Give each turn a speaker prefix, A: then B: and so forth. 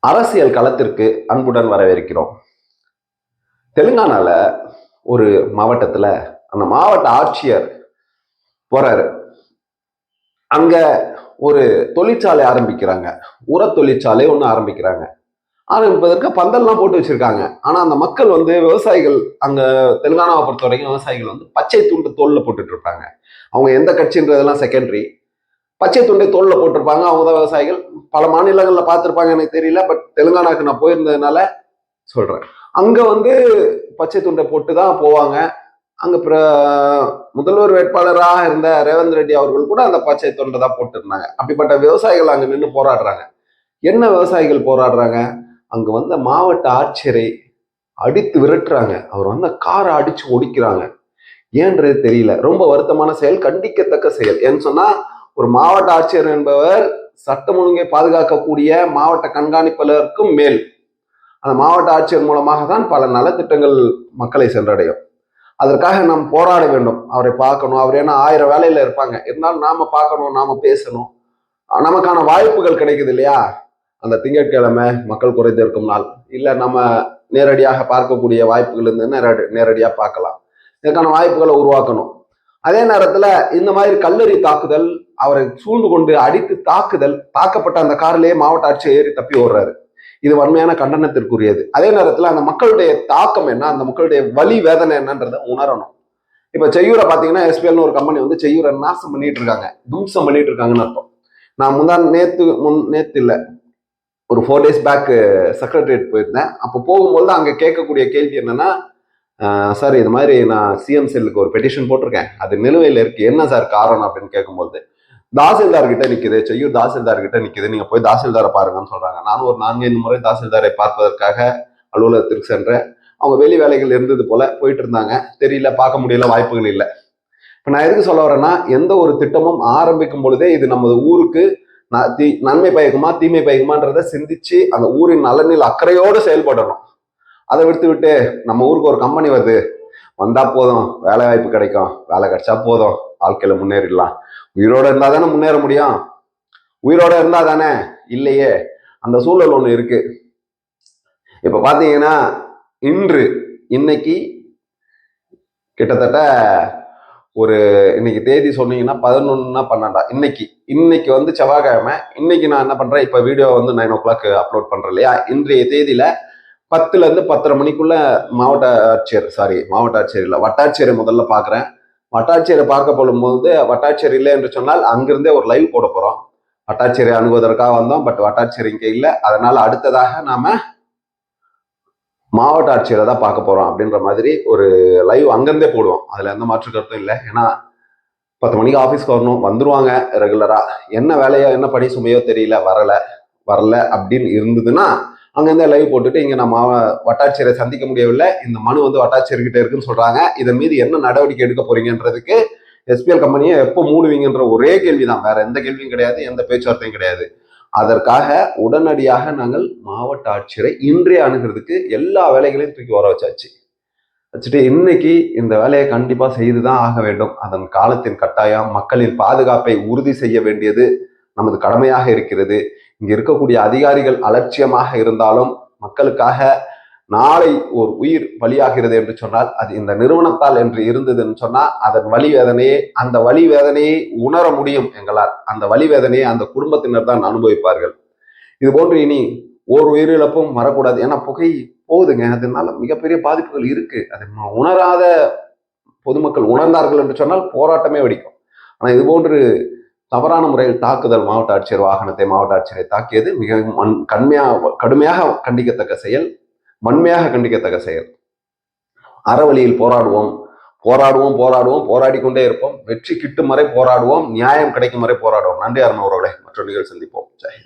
A: அரசியல் களத்திற்கு அன்புடன் வரவேற்கிறோம். தெலுங்கானால ஒரு மாவட்டத்துல அந்த மாவட்ட ஆட்சியர் போறாரு. அங்க ஒரு தொழிற்சாலை ஆரம்பிக்கிறாங்க. உர தொழிற்சாலை ஒன்று ஆரம்பிக்கிறாங்க. ஆரம்பிப்பதற்கு பந்தல்லாம் போட்டு வச்சிருக்காங்க. ஆனா அந்த மக்கள் வந்து விவசாயிகள் அங்க தெலுங்கானாவை பொறுத்த வரைக்கும் விவசாயிகள் வந்து பச்சை துண்டு தோல்ல போட்டுட்டு இருப்பாங்க. அவங்க எந்த கட்சின்றதெல்லாம் செகண்டரி பச்சை துண்டை தோல்ல போட்டிருப்பாங்க. அவங்க தான் விவசாயிகள். பல மாநிலங்களில் பார்த்துருப்பாங்க எனக்கு தெரியல பட் தெலுங்கானாக்கு நான் போயிருந்ததுனால சொல்றேன். அங்க வந்து பச்சை துண்டை போட்டு தான் போவாங்க. அங்க பிர முதல்வர் வேட்பாளராக இருந்த ரேவந்த் ரெட்டி அவர்கள் கூட அந்த பச்சை தொண்டை தான் போட்டிருந்தாங்க. அப்படிப்பட்ட விவசாயிகள் அங்க நின்று போராடுறாங்க. என்ன விவசாயிகள் போராடுறாங்க? அங்க வந்த மாவட்ட ஆட்சியரை அடித்து விரட்டுறாங்க. அவர் வந்து காரை அடிச்சு ஒடிக்கிறாங்க. ஏன்றது தெரியல. ரொம்ப வருத்தமான செயல் கண்டிக்கத்தக்க செயல். ஏன்னு சொன்னா ஒரு மாவட்ட ஆட்சியர் என்பவர் சட்டம் ஒழுங்கை பாதுகாக்கக்கூடிய மாவட்ட கண்காணிப்பாளருக்கும் மேல். அந்த மாவட்ட ஆட்சியர் மூலமாக தான் பல நலத்திட்டங்கள் மக்களை சென்றடையும். அதற்காக நாம் போராட வேண்டும். அவரை பார்க்கணும். அவர் ஏன்னா ஆயிரம் வேலையில இருப்பாங்க. இருந்தாலும் நாம பார்க்கணும் நாம பேசணும். நமக்கான வாய்ப்புகள் கிடைக்குது இல்லையா? அந்த திங்கட்கிழமை மக்கள் குறைந்து இருக்கும் நாள். இல்லை நம்ம நேரடியாக பார்க்கக்கூடிய வாய்ப்புகள் இருந்து நேரடி நேரடியாக பார்க்கலாம். இதற்கான வாய்ப்புகளை உருவாக்கணும். அதே நேரத்துல இந்த மாதிரி கல்லறி தாக்குதல் அவரை சூழ்ந்து கொண்டு அடித்து தாக்குதல் தாக்கப்பட்ட அந்த காரிலேயே மாவட்ட ஆட்சியர் ஏறி தப்பி ஓடுறாரு. இது வன்மையான கண்டனத்திற்குரியது. அதே நேரத்தில் அந்த மக்களுடைய தாக்கம் என்ன அந்த மக்களுடைய வலி வேதனை என்னன்றதை உணரணும். இப்போ செய்யூரை பார்த்தீங்கன்னா எஸ்பிஎல்னு ஒரு கம்பெனி வந்து செய்யூரை நாசம் பண்ணிட்டு இருக்காங்க. தும்சம் பண்ணிட்டு இருக்காங்கன்னு அர்த்தம். நான் முந்தான் நேத்து முன் நேத்து இல்லை ஒரு ஃபோர் டேஸ் பேக்கு செக்ரட்டரியேட் போயிருந்தேன். அப்போ போகும்போது அங்கே கேட்கக்கூடிய கேள்வி என்னன்னா சார் இது மாதிரி நான் சிஎம் செல்லுக்கு ஒரு பெட்டிஷன் போட்டிருக்கேன். அது நிலுவையில் இருக்கு. என்ன சார் காரணம்? அப்படின்னு கேட்கும்போது தாசில்தார் கிட்ட நிக்குது செய்யூர் தாசில்தார் கிட்ட நிக்குது நீங்க போய் தாசில்தாரை பாருங்கன்னு சொல்றாங்க. நானும் ஒரு நான்கைந்து முறை தாசில்தாரை பார்ப்பதற்காக அலுவலகத்திற்கு சென்றேன். அவங்க வெளி வேலைகள் இருந்தது போல போயிட்டு இருந்தாங்க. தெரியல பார்க்க முடியல வாய்ப்புகள் இல்லை. இப்போ நான் எதுக்கு சொல்ல வரேன்னா எந்த ஒரு திட்டமும் ஆரம்பிக்கும் பொழுதே இது நமது ஊருக்கு தீ நன்மை பயக்குமா தீமை பயக்குமான்றதை சிந்திச்சு அந்த ஊரின் நலனில் அக்கறையோடு செயல்படணும். அதை விடுத்து விட்டு நம்ம ஊருக்கு ஒரு கம்பெனி வருது. வந்தா போதும் வேலை வாய்ப்பு கிடைக்கும். வேலை கிடைச்சா போதும். வாழ்க்கையில முன்னேறிடலாம். உயிரோட இருந்தா தானே முன்னேற முடியும்? உயிரோட இருந்தா தானே இல்லையே. அந்த சூழல் ஒன்று இருக்கு. இப்ப பாத்தீங்கன்னா இன்று இன்னைக்கு கிட்டத்தட்ட ஒரு இன்னைக்கு தேதி சொன்னீங்கன்னா பதினொன்னா பன்னெண்டா. இன்னைக்கு இன்னைக்கு வந்து செவ்வாய்க்கிழமை. இன்னைக்கு நான் என்ன பண்றேன்? இப்ப வீடியோ வந்து நைன் ஓ கிளாக் அப்லோட் பண்றேன் இல்லையா? இன்றைய தேதியில பத்துல இருந்து பத்தரை மணிக்குள்ள மாவட்ட ஆட்சியர் சாரி மாவட்ட ஆட்சியர் இல்லை வட்டாட்சியரை முதல்ல பாக்குறேன். வட்டாட்சியரை பார்க்க போகும்போது வட்டாட்சியர் இல்லை என்று சொன்னால் அங்கிருந்தே ஒரு லைவ் போட போகிறோம் வட்டாட்சியரை அணுகுவதற்காக வந்தோம் பட் வட்டாட்சியர் இங்கே இல்லை. அதனால அடுத்ததாக நாம மாவட்ட ஆட்சியரை தான் பார்க்க போகிறோம் அப்படின்ற மாதிரி ஒரு லைவ் அங்கேருந்தே போடுவோம். அதில் எந்த மாற்று கருத்தும் இல்லை. ஏன்னா பத்து மணிக்கு ஆஃபீஸ்க்கு வரணும் வந்துருவாங்க ரெகுலராக என்ன வேலையோ என்ன பணி சுமையோ தெரியல வரலை. வரல அப்படின்னு இருந்ததுன்னா அங்கேருந்து லைவ் போட்டுட்டு இங்கே நம்ம வட்டாட்சியரை சந்திக்க முடியவில்லை. இந்த மனு வந்து வட்டாட்சியர்கிட்ட இருக்குன்னு சொல்றாங்க. இதன் மீது என்ன நடவடிக்கை எடுக்க போறீங்கன்றதுக்கு எஸ்பிஎல் கம்பெனியை எப்போ மூடுவீங்கன்ற ஒரே கேள்விதான். வேற எந்த கேள்வியும் கிடையாது எந்த பேச்சுவார்த்தையும் கிடையாது. அதற்காக உடனடியாக நாங்கள் மாவட்ட ஆட்சியரை இன்றே அணுகிறதுக்கு எல்லா வேலைகளையும் தூக்கி வர வச்சாச்சு. வச்சுட்டு இன்னைக்கு இந்த வேலையை கண்டிப்பா செய்துதான் ஆக வேண்டும். அதன் காலத்தின் கட்டாயம் மக்களின் பாதுகாப்பை உறுதி செய்ய வேண்டியது நமது கடமையாக இருக்கிறது. இங்க இருக்கக்கூடிய அதிகாரிகள் அலட்சியமாக இருந்தாலும் மக்களுக்காக நாளை ஒரு உயிர் பலியாகிறது என்று சொன்னால் அது இந்த நிறுவனத்தால் என்று இருந்ததுன்னு சொன்னால் அதன் வழி வேதனையை அந்த வழி வேதனையை உணர முடியும் எங்களால். அந்த வழி வேதனையை அந்த குடும்பத்தினர் தான் அனுபவிப்பார்கள். இது போன்று இனி ஓர் உயிரிழப்பும் வரக்கூடாது. ஏன்னா புகை போகுதுங்க. அதனால மிகப்பெரிய பாதிப்புகள் இருக்கு. அதை உணராத பொதுமக்கள் உணர்ந்தார்கள் என்று சொன்னால் போராட்டமே வெடிக்கும். ஆனால் இது போன்று தவறான முறையில் தாக்குதல் மாவட்ட ஆட்சியர் வாகனத்தை மாவட்ட ஆட்சியரை தாக்கியது மிகவும் மண் கண்மையாக கடுமையாக கண்டிக்கத்தக்க செயல் வன்மையாக கண்டிக்கத்தக்க செயல். அறவழியில் போராடுவோம் போராடுவோம் போராடுவோம் போராடி கொண்டே இருப்போம். வெற்றி கிட்டும் வரை போராடுவோம் நியாயம் கிடைக்கும் வரை போராடுவோம். நன்றி அருண் அவர்களே மற்ற நிகழ்ச்சி சந்திப்போம். ஜெய்